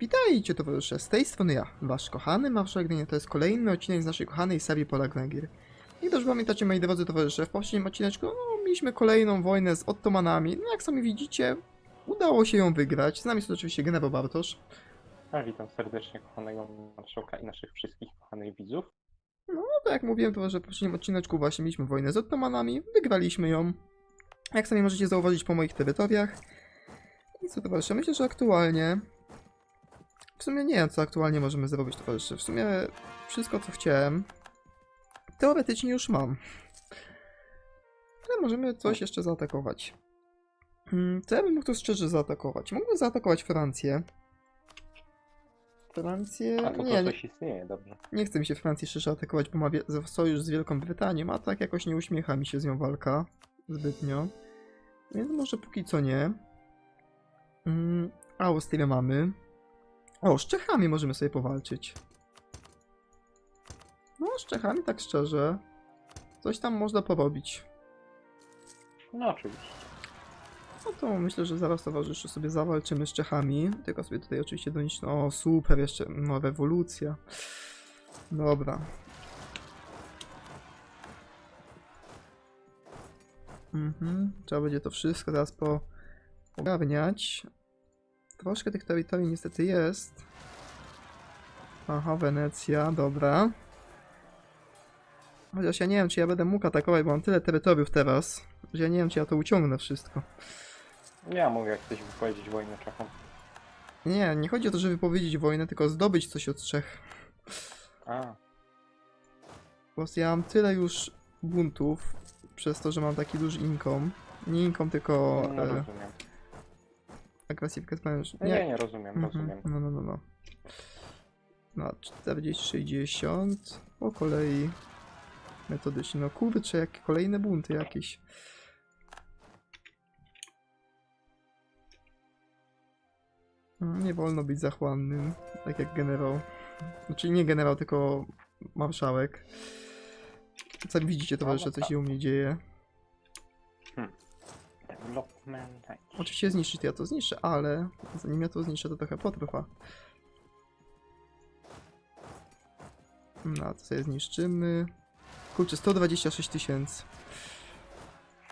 Witajcie towarzysze, z tej strony ja, wasz kochany Marszałek Gdynia. To jest kolejny odcinek z naszej kochanej serii Polak Węgier. I też pamiętacie, moi drodzy towarzysze, w poprzednim odcineczku no, mieliśmy kolejną wojnę z Ottomanami. No jak sami widzicie, udało się ją wygrać. Z nami jest oczywiście generał Bartosz. A, witam serdecznie kochanego marszałka i naszych wszystkich kochanych widzów. No to jak mówiłem, to że w poprzednim odcineczku właśnie mieliśmy wojnę z Ottomanami, wygraliśmy ją. Jak sami możecie zauważyć po moich terytoriach. I co towarzysze, myślę, że aktualnie... W sumie nie wiem, co aktualnie możemy zrobić, towarzysze. W sumie wszystko, co chciałem, teoretycznie już mam. Ale możemy coś jeszcze zaatakować. Hmm, Co ja bym mógł tu szczerze zaatakować? Mógłbym zaatakować Francję. Francję... A to, nie, to nie, coś istnieje, dobrze. nie chce mi się Francji szczerze atakować, bo ma sojusz z Wielką Brytanią, a tak jakoś nie uśmiecha mi się z nią walka zbytnio. Więc może póki co nie. Mm, Austrię mamy. O, z Czechami możemy sobie powalczyć. No, z Czechami tak szczerze. Coś tam można porobić. No oczywiście. No to myślę, że zaraz towarzyszy sobie zawalczymy z Czechami. Tylko sobie tutaj oczywiście doniesiemy. O, super, jeszcze no, rewolucja. Dobra. Mhm. Trzeba będzie to wszystko teraz po ogarniać. Troszkę tych terytorii niestety jest. Aha, Wenecja, dobra. Chociaż ja nie wiem, czy ja będę mógł atakować, bo mam tyle terytoriów teraz, że ja nie wiem, czy ja to uciągnę wszystko. Ja mogę jak ktoś wypowiedzieć wojnę Czechom. Nie, nie chodzi o to, żeby wypowiedzieć wojnę, tylko zdobyć coś od Czech. A, Po prostu ja mam tyle już buntów, przez to, że mam taki duży income. Nie income, tylko no e, rozumiem. Agresywkę Spanish. Nie, nie, nie rozumiem, Mhm, rozumiem. No, no, no, no. No, 40-60. Po kolei metodycznie. No kurczę, jakie kolejne bunty jakieś. Mm, Nie wolno być zachłannym, tak jak generał. Znaczy nie generał, tylko marszałek. Sami widzicie, towarzysze, co się u mnie dzieje. Oczywiście zniszczyć to ja to zniszczę, ale zanim ja to zniszczę, to trochę potrwa. No, to sobie zniszczymy. Kurczę, 126 tysięcy.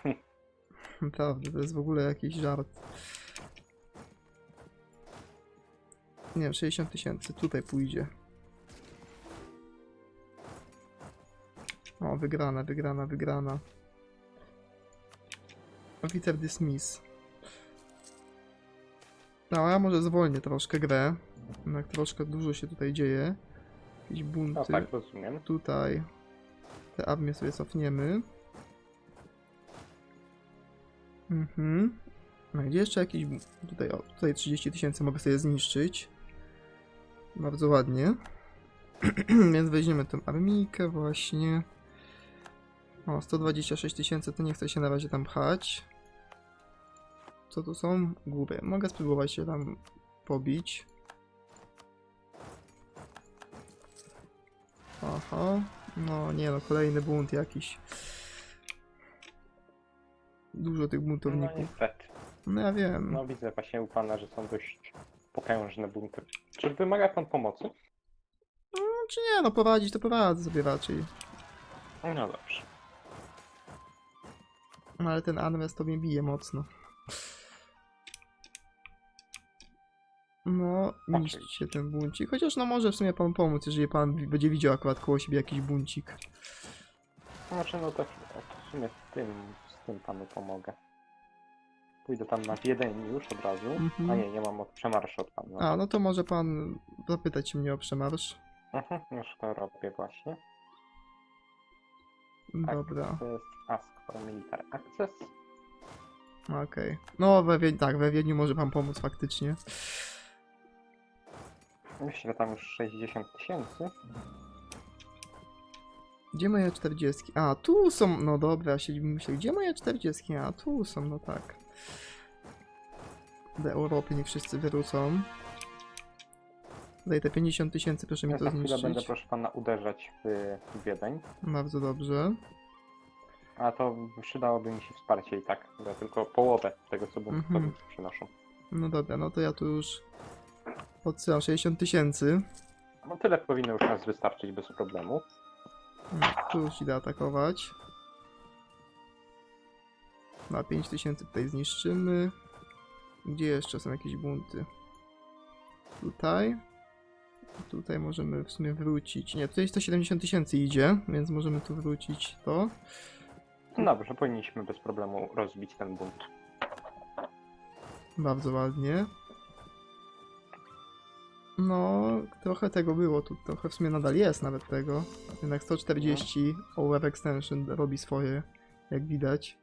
Naprawdę, to jest w ogóle jakiś żart. Nie wiem, 60 tysięcy, tutaj pójdzie. O, wygrana, wygrana, wygrana. Oficer dismiss. No, a ja może zwolnię troszkę grę. Jednak troszkę dużo się tutaj dzieje. Jakieś No bunty. tak, rozumiem. Tutaj te armie sobie cofniemy. Mhm. No gdzie jeszcze jakiś... Tutaj, o, tutaj 30 tysięcy mogę sobie zniszczyć. Bardzo ładnie. Więc weźmiemy tą armijkę właśnie. O, 126 tysięcy, to nie chcę się na razie tam pchać. Co tu są? Góry. Mogę spróbować się tam pobić. Aha. No nie no, kolejny bunt jakiś. Dużo tych No buntowników. niestety. No ja wiem. No widzę właśnie u pana, że są dość potężne bunty. Czy wymaga pan pomocy? No, czy nie, no poradzić to poradzę sobie raczej. No dobrze. No ale ten Anwes to mnie bije mocno. No, niszczcie ten buncik. Chociaż no może w sumie pan pomóc, jeżeli pan będzie widział akurat koło siebie jakiś buncik. Znaczy no to w sumie z tym, z tym panu pomogę. Pójdę tam na Wiedeń już od razu. Mhm. A nie, nie mam od przemarszu od pana. A, no to może pan zapytać mnie o przemarsz. Mhm, już to robię właśnie. Tak. Dobra, To jest Ask for Military Access. okej. No, we Wiedniu, tak, we Wiedniu może pan pomóc faktycznie. Myślę, że tam już 60 tysięcy. Gdzie moje 40? A, tu są, no dobra, siedzimy myślę, gdzie moje 40? A, tu są, no tak. Do Europy niech wszyscy wyrzucą. Daj te 50 tysięcy, proszę mi Ja to za chwilę będę, zniszczyć. proszę pana, uderzać w Wiedeń. Bardzo dobrze. A to przydałoby mi się wsparcie i tak. Ja tylko połowę tego, co Mhm. buntownicy przynoszą. No dobra, no to ja tu już Odsyłam 60 tysięcy. No tyle powinno już nas wystarczyć bez problemu. No, Tu już idę atakować. Na 5000 tutaj zniszczymy. Gdzie jeszcze są jakieś bunty? Tutaj. Tutaj możemy w sumie wrócić. Nie, tutaj 170 tysięcy idzie, więc możemy tu wrócić to. No dobrze, powinniśmy bez problemu rozbić ten bunt. Bardzo ładnie. No, trochę tego było tu, trochę w sumie nadal jest nawet tego. Jednak 140 OWF Extension robi swoje, jak widać.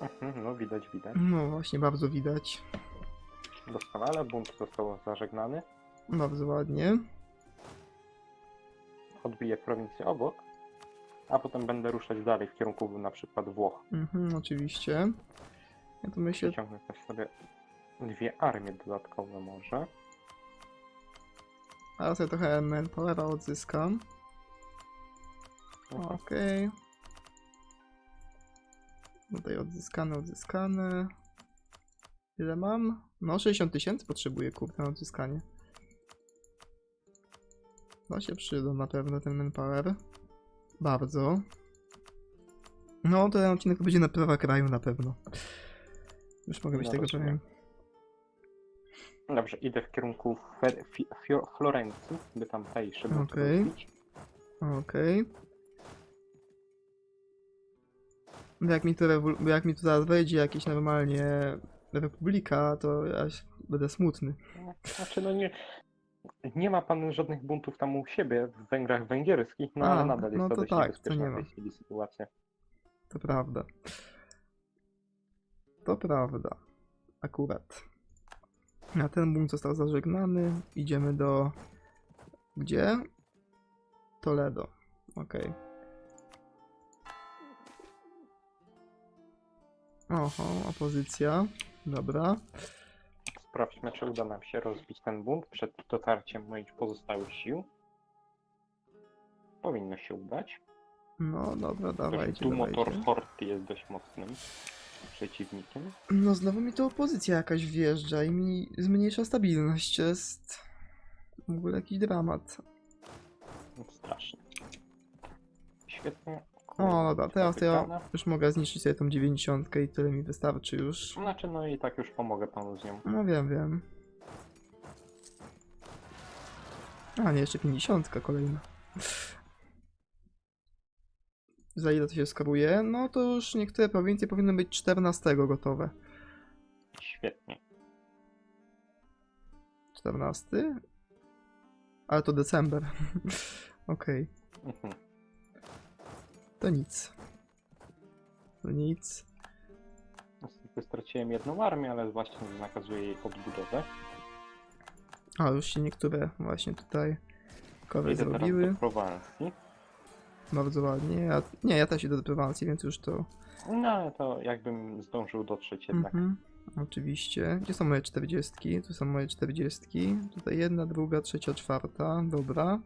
Mhm, no widać, widać. No właśnie, bardzo widać. Doskonale, bunt został zażegnany. Bardzo ładnie. Odbiję prowincję obok. A potem będę ruszać dalej w kierunku na przykład Włoch. Mhm, oczywiście. Ja tu myślę, Wyciągnę też sobie dwie armie dodatkowe może. a sobie trochę manpowera odzyskam. Mhm. Okej. Tutaj odzyskane, odzyskane. Ile mam? No 60 tysięcy potrzebuję kurde na odzyskanie. No się przyda na pewno ten manpower. Bardzo. No ten odcinek będzie na prawa kraju na pewno. Już mogę być No tego pewien. Dobrze, idę w kierunku Fe- Fi- Fio- Florencji, by tam bunt Okej. rozbić. Okej. Bo Jak mi to jak mi tu zaraz wejdzie jakieś normalnie republika, to ja będę smutny. Znaczy, no nie, nie ma pan żadnych buntów tam u siebie w Węgrach węgierskich, no A, ale nadal jest no to, to dość tak, niebezpieczna nie w tej chwili sytuacja. To prawda. To prawda. Akurat. A ten bunt został zażegnany. Idziemy do... Gdzie? Toledo. Okej. Oho, opozycja. Dobra. Sprawdźmy, czy uda nam się rozbić ten bunt przed dotarciem moich pozostałych sił. Powinno się udać. No dobra, dawajcie, tu motor dawajcie. Horty jest dość mocnym przeciwnikiem. No znowu mi tu opozycja jakaś wjeżdża i mi zmniejsza stabilność. To jest w ogóle jakiś dramat. No, Strasznie. Świetnie. O, dobra, teraz to ja już mogę zniszczyć sobie tą 90 i tyle mi wystarczy już. Znaczy, no i tak już pomogę panu z nią. No wiem, wiem. A, nie, jeszcze 50 kolejna. Za ile to się skoruje? No to już niektóre prowincje powinny być 14 gotowe. Świetnie. 14? Ale to december. Okej, Mhm. To nic. To nic. Niestety straciłem jedną armię, ale właśnie nakazuję jej odbudowę. A, już się niektóre właśnie tutaj kory Idę teraz zrobiły. do Prowansji. Bardzo ładnie. Ja, nie, ja też idę do Prowansji, więc już to... No ale to jakbym zdążył dotrzeć jednak. Mhm, oczywiście. Gdzie są moje 40? Tu są moje 40. Tutaj jedna, druga, trzecia, czwarta. Dobra.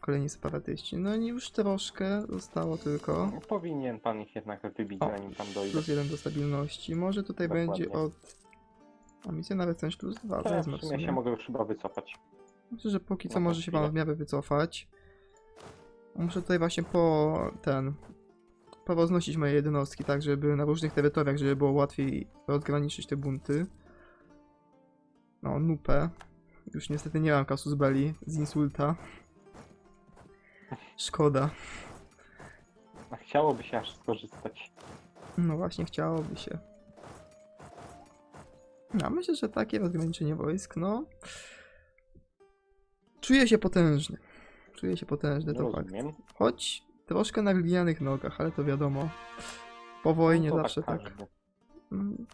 Kolejni separatyści. No i już troszkę zostało tylko. Powinien pan ich jednak wybić, O, zanim tam dojdzie. Plus jeden do stabilności. Może tutaj Dokładnie. będzie od... A misja nawet coś plus dwa. To Wezmę w w sumie się sumie. mogę już chyba wycofać. Myślę, że póki co Na tą może się pan chwilę. w miarę wycofać. Muszę tutaj właśnie po ten. Powoznosić moje jednostki, tak, żeby na różnych terytoriach, żeby było łatwiej rozgraniczyć te bunty. No, Nupę. Już niestety nie mam kasus belli z insulta. Szkoda. A chciałoby się aż skorzystać. No właśnie, chciałoby się. No, myślę, że takie rozgraniczenie wojsk, no. Czuję się potężny. Czuję się potężny, to fakt. Rozumiem. Choć troszkę na glinianych nogach, ale to wiadomo. Po wojnie No to zawsze tak. każdy. Mm.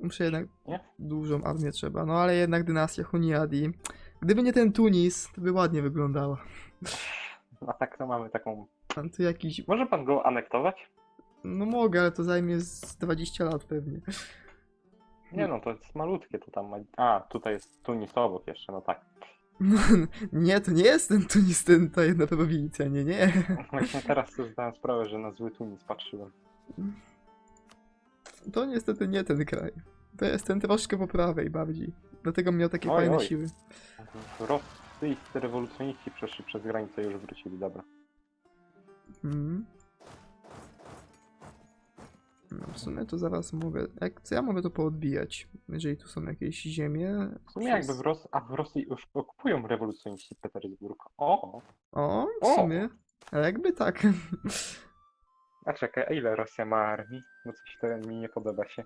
Muszę jednak Nie? dużą armię trzeba. No ale jednak dynastia Huniadi. Gdyby nie ten Tunis, to by ładnie wyglądała. A tak to mamy taką... Tam tu jakiś. Może pan go anektować? No mogę, ale to zajmie z 20 lat pewnie. Nie no, to jest malutkie to tam ma... A, tutaj jest Tunis obok jeszcze, no tak. No, nie, to nie jest ten Tunis, ten, ta jedna prowincja, nie, nie. Właśnie teraz sobie zdałem sprawę, że na zły Tunis patrzyłem. To niestety nie ten kraj. To jest ten troszkę po prawej bardziej. Dlatego miał takie Oj, fajne oj. siły. Rosyjscy rewolucjoniści przeszli przez granicę i już wrócili, dobra. Mhm. No w sumie to zaraz mogę. Jak, co ja mogę to poodbijać? Jeżeli tu są jakieś ziemie. W sumie jakby w, Ros a w Rosji już okupują rewolucjoniści Petersburg. O! O, w O! sumie. A jakby tak. A czekaj, a ile Rosja ma armii? Bo coś to mi nie podoba się.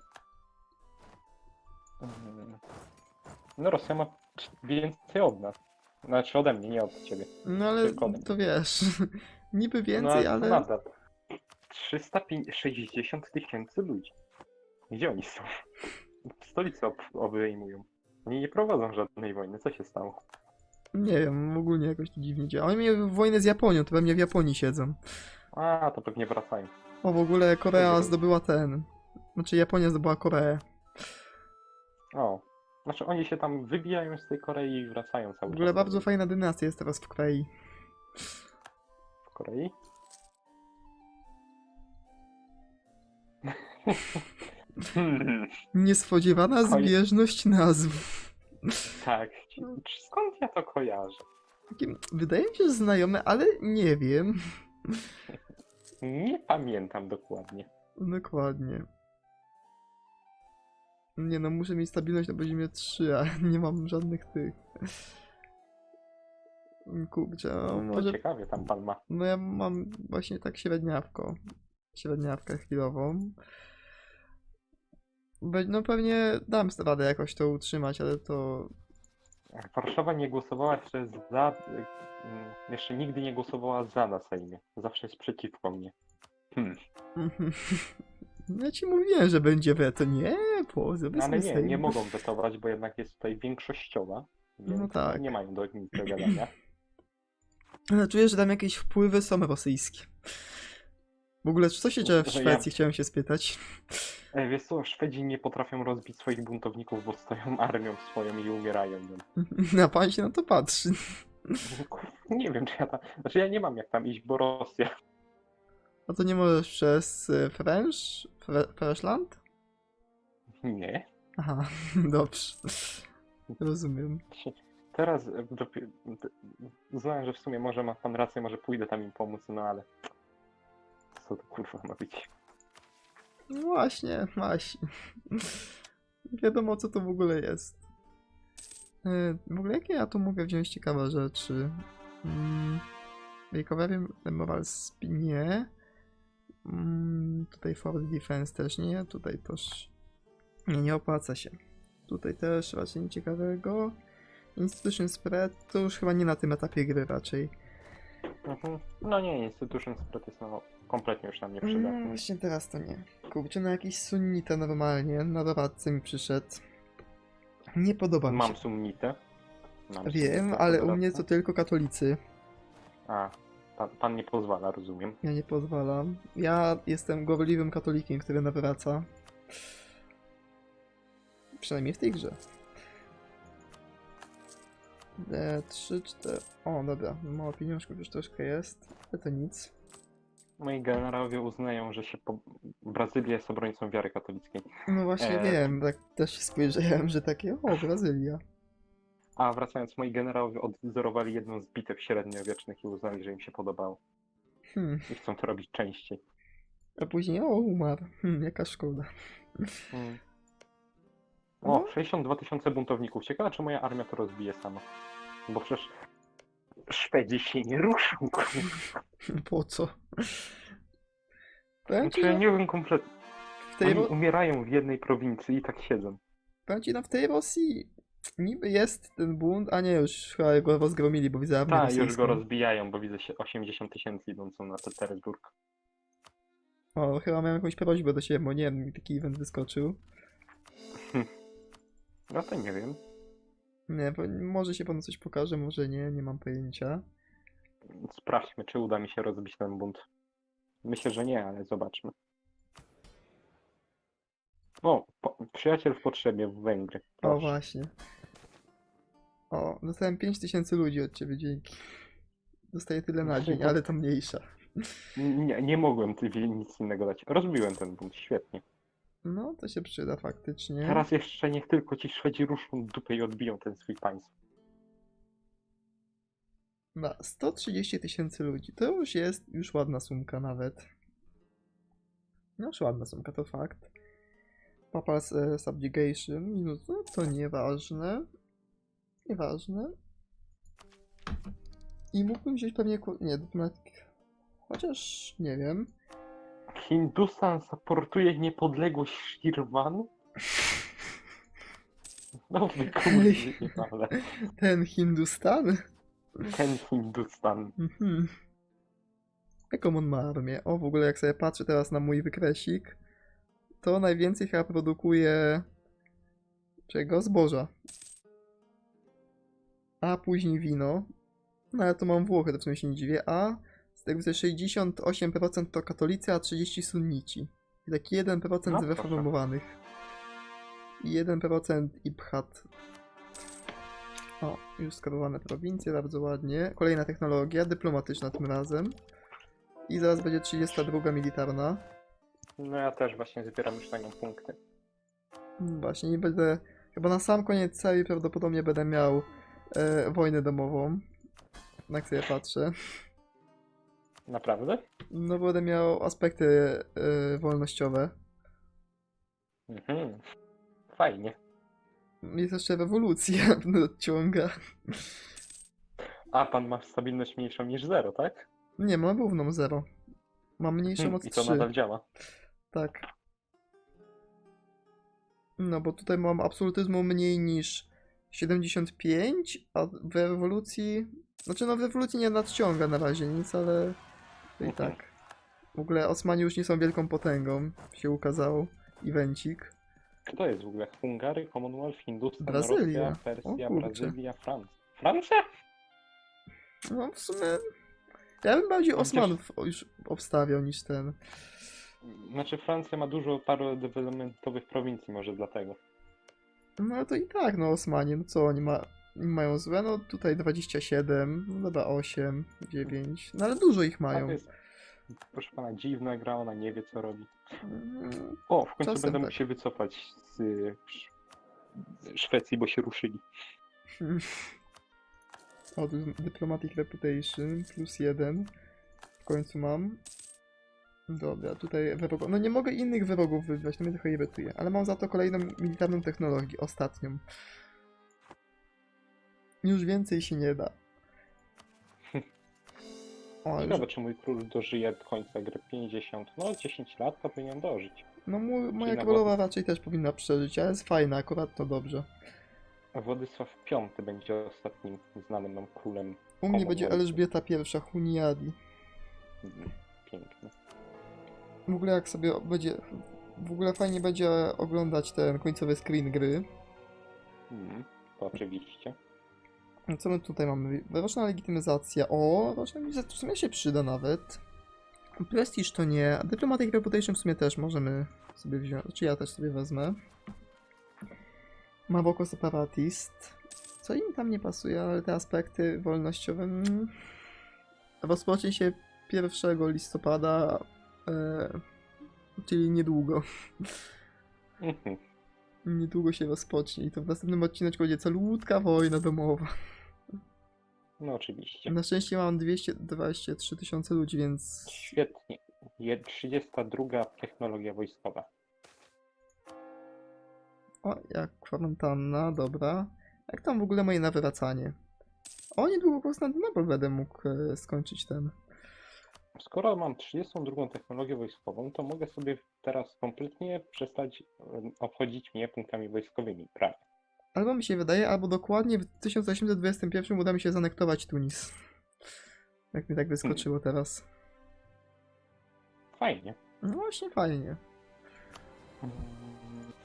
Mm. No Rosja ma więcej od nas. Znaczy ode mnie, nie od ciebie. No ale Tylko ode mnie. to wiesz. Niby no, więcej, to ale. nadal. 360 tysięcy ludzi. Gdzie oni są? Stolicę ob obejmują. Oni nie prowadzą żadnej wojny. Co się stało? Nie wiem, ogólnie jakoś to dziwnie działa. Oni mieli wojnę z Japonią, to pewnie w Japonii siedzą. A, to pewnie wracają. O, w ogóle Korea zdobyła ten. Znaczy Japonia zdobyła Koreę. O. Znaczy oni się tam wybijają z tej Korei i wracają cały W ogóle czas. bardzo fajna dynastia jest teraz w Korei. W Korei? Hmm, Niespodziewana Koi- zbieżność nazw. tak. Czy- Skąd ja to kojarzę? Wydaje mi się, że znajome, ale nie wiem. Nie pamiętam dokładnie. Dokładnie. Nie no, muszę mieć stabilność na poziomie 3, a nie mam żadnych tych. Kurczę, no, No może... ciekawie tam pan ma. No ja mam właśnie tak średniawko. Średniawkę chwilową. No pewnie dam radę jakoś to utrzymać, ale to... Warszawa nie głosowała jeszcze za. mm, Jeszcze nigdy nie głosowała za na Sejmie. Zawsze jest przeciwko mnie. Hmm. Ja ci mówiłem, że będzie weto. Nie, po, No, ale nie, nie mogą wetować, bo jednak jest tutaj większościowa. Więc No tak. Nie mają do nic do gadania. Ale czuję, że tam jakieś wpływy są rosyjskie. W ogóle, co się dzieje w Że ja- Szwecji? Chciałem się spytać. E, wiesz co, Szwedzi nie potrafią rozbić swoich buntowników, bo stoją armią swoją i umierają. No. Na pan się na to patrzy. Nie wiem, czy ja tam. Znaczy ja nie mam jak tam iść, bo Rosja. A to nie możesz przez y, French? Fre- Freshland? Nie. Aha, dobrze. Rozumiem. Teraz e, dopiero. Uznałem, że w sumie może ma pan rację, może pójdę tam im pomóc, no ale. Co to kurwa ma być? No właśnie, właśnie. Wiadomo, co to w ogóle jest. E, W ogóle jakie ja tu mogę wziąć ciekawe rzeczy? Mm, Recovery Moral Speed nie. Mm, Tutaj Forward Defense też nie. Tutaj też nie, nie opłaca się. Tutaj też raczej nic ciekawego. Institution Spread to już chyba nie na tym etapie gry raczej. Mhm. No nie, Institution Spread jest no, kompletnie już nam nie No przydatny. właśnie teraz to nie. Kurczę, na jakiś sunnita normalnie, na doradcę mi przyszedł. Nie podoba mi się. Mam sumnitę. Mam Wiem, ale u mnie to tylko katolicy. A, pan, pan nie pozwala, rozumiem. Ja nie pozwalam. Ja jestem gorliwym katolikiem, który nawraca. Przynajmniej w tej grze. D3, 4. O, dobra. Mało pieniążków już troszkę jest, ale to nic. Moi generałowie uznają, że się po... Brazylia jest obrońcą wiary katolickiej. No właśnie E. wiem, tak też się spojrzałem, że takie, o, Brazylia. A wracając, moi generałowie odwzorowali jedną z bitew średniowiecznych i uznali, że im się podobało. Hmm. I chcą to robić częściej. A później, o, umarł. Hmm, jaka szkoda. Mm. No. O, 62 tysiące buntowników. Ciekawe, czy moja armia to rozbije sama. Bo przecież Szwedzi się nie ruszą. Po co? Powiem Znaczy, że nie wiem kompletnie. w tej, Oni Ro- umierają w jednej prowincji i tak siedzą. powiem ci, no w tej Rosji niby jest ten bunt, a nie, już chyba go rozgromili, bo widzę Tak, już go rozbijają, bo widzę się 80 tysięcy idącą na Petersburg. O, chyba miałem jakąś prośbę do siebie, bo nie wiem, mi taki event wyskoczył. No to nie wiem. Nie, bo może się panu coś pokaże, może nie, nie mam pojęcia. Sprawdźmy, czy uda mi się rozbić ten bunt. Myślę, że nie, ale zobaczmy. O, po, przyjaciel w potrzebie w Węgry. O, Proszę. właśnie. O, dostałem 5000 ludzi od ciebie, dzięki. Dostaję tyle na dzień, ale to mniejsza. Nie, nie mogłem ty nic innego dać. Rozbiłem ten bunt, świetnie. No, to się przyda faktycznie. Teraz jeszcze niech tylko ci Szwedzi ruszą dupę i odbiją ten swój państw. Ma 130 tysięcy ludzi. To już jest już ładna sumka nawet. No już ładna sumka, to fakt. Papal e, Subjugation, minus, no to nieważne. Nieważne. I mógłbym wziąć pewnie, nie, dyplomatyk. Chociaż, nie wiem. Hindustan zaportuje niepodległość Shirvan? No wy kurwa, ale Ten Hindustan? ten Hindustan. Mhm. Jaką on ma armię? O, w ogóle jak sobie patrzę teraz na mój wykresik, to najwięcej chyba produkuje czego? Zboża. A później wino. No ale to mam Włochy, to w sumie się nie dziwię. A z tego widzę 68% to katolicy, a 30% sunnici. I taki 1% No, zreformowanych. I 1% Ibhat. O, już skarowane prowincje, bardzo ładnie. Kolejna technologia, dyplomatyczna tym razem. I zaraz będzie 32 militarna. No ja też właśnie zbieram już na nią punkty. Mm, Właśnie, nie będę. Chyba na sam koniec serii prawdopodobnie będę miał e, wojnę domową. Jak sobie patrzę. Naprawdę? No bo będę miał aspekty e, wolnościowe. Mhm. Fajnie. Jest jeszcze rewolucja odciąga. A pan ma stabilność mniejszą niż zero, tak? Nie, mam równą 0. Mam mniejszą Hmm, od I to 3. nadal działa. Tak. No bo tutaj mam absolutyzmu mniej niż 75, a w rewolucji. Znaczy no w rewolucji nie nadciąga na razie nic, ale i tak. W ogóle Osmani już nie są wielką potęgą, się ukazał. Evencik. Kto jest w ogóle? Hungary, Commonwealth, Hindustan, Brazylia. Rosja, Persja. Brazylia, Francja. Francja? No w sumie. Ja bym bardziej Osmanów już obstawiał niż ten. Znaczy Francja ma dużo paru developmentowych prowincji, może dlatego. No to i tak, no Osmanie, no co oni ma, mają złe? No tutaj 27, no dobra 8, 9, no ale dużo ich A mają. jest, proszę pana, dziwna gra, ona nie wie co robi. Mm, O, w końcu Czasem będę mógł tak. się wycofać z y, Sz- Szwecji, bo się ruszyli. O, Diplomatic Reputation plus 1. W końcu mam. Dobra, tutaj wyrogów. No nie mogę innych wyrogów wybrać, to mnie trochę irytuje. Ale mam za to kolejną militarną technologię, ostatnią. Już więcej się nie da. O, ale Ciekawe, czy mój król dożyje do końca gry 50. No, 10 lat to powinien dożyć. no mój, moja królowa raczej też powinna przeżyć, ale jest fajna, akurat to dobrze. A Władysław V będzie ostatnim znanym nam królem. U mnie będzie. Elżbieta I Huniadi. Mm, Piękny. W ogóle jak sobie będzie... W ogóle fajnie będzie oglądać ten końcowy screen gry. Mm, to oczywiście. Co my tutaj mamy? Roczna legitymizacja. O, roczna legitymizacja w sumie się przyda nawet. Prestige to nie. a Diplomatic Reputation w sumie też możemy sobie wziąć. Czy ja też sobie wezmę. Maboko Separatist. Co im tam nie pasuje, ale te aspekty wolnościowe. mm, Rozpocznie się 1 listopada, e, czyli niedługo. Mhm. Niedługo się rozpocznie i to w następnym odcineczku będzie calutka wojna domowa. No oczywiście. Na szczęście mam 223 tysiące ludzi, więc Świetnie. Je- 32 technologia wojskowa. O, jak kwarantanna, dobra. Jak tam w ogóle moje nawracanie? O, niedługo Konstantynopol będę mógł e, skończyć ten. Skoro mam 32 technologię wojskową, to mogę sobie teraz kompletnie przestać obchodzić mnie punktami wojskowymi, prawie. Albo mi się wydaje, albo dokładnie w 1821 uda mi się zanektować Tunis. Jak mi tak wyskoczyło teraz. Fajnie. No właśnie fajnie. Mm,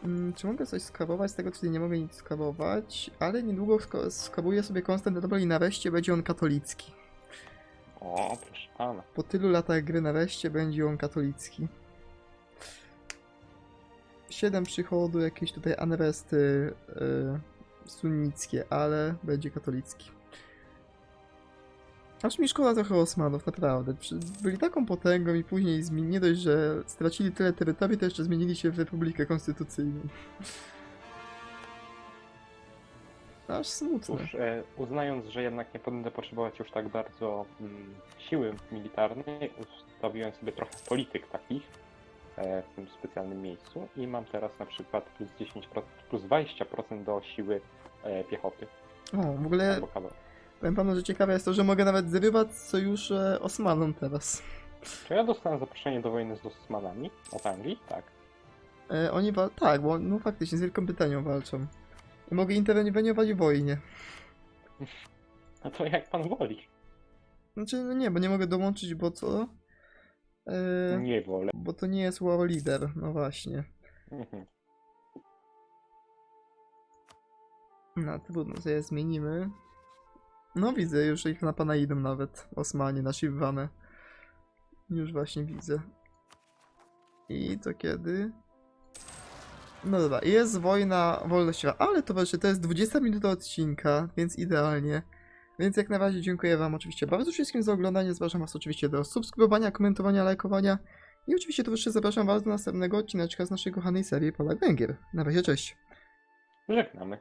Mm, czy mogę coś skabować? Z tego tutaj nie mogę nic skabować, ale niedługo skabuję sobie Konstantynopol i nareszcie będzie on katolicki. O, proszę pana. Po tylu latach gry nareszcie będzie on katolicki. 7 przychodu, jakieś tutaj anresty yy, sunnickie, ale będzie katolicki. Aż mi szkoda trochę Osmanów, naprawdę. Byli taką potęgą i później nie dość, że stracili tyle terytorii, to jeszcze zmienili się w Republikę Konstytucyjną. Aż smutne. Cóż, e, uznając, że jednak nie będę potrzebować już tak bardzo mm, siły militarnej, ustawiłem sobie trochę polityk takich e, w tym specjalnym miejscu i mam teraz na przykład plus 10%, plus 20% do siły e, piechoty O, w ogóle albo powiem panu, że ciekawe jest to, że mogę nawet zrywać sojusze Osmanom teraz. Czy ja dostałem zaproszenie do wojny z Osmanami od Anglii? Tak. E, oni wal... Tak, bo no faktycznie z Wielką Brytanią walczą. Mogę interweniować w wojnie. No to jak pan woli. Znaczy, no nie, bo nie mogę dołączyć, bo co? E, Nie wolę. bo to nie jest war leader, no właśnie. Mhm. No trudno, sobie zmienimy. No widzę, już ich na pana idą nawet. Osmanie, na Shivvanę. Już właśnie widzę. I to kiedy? No dobra, jest wojna wolnościowa, ale to właśnie, to jest 20 minuta odcinka, więc idealnie. Więc jak na razie dziękuję wam oczywiście bardzo wszystkim za oglądanie, zapraszam was oczywiście do subskrybowania, komentowania, lajkowania i oczywiście towarzysze zapraszam was do następnego odcineczka z naszej kochanej serii Polak Węgier. Na razie, cześć! Żegnamy.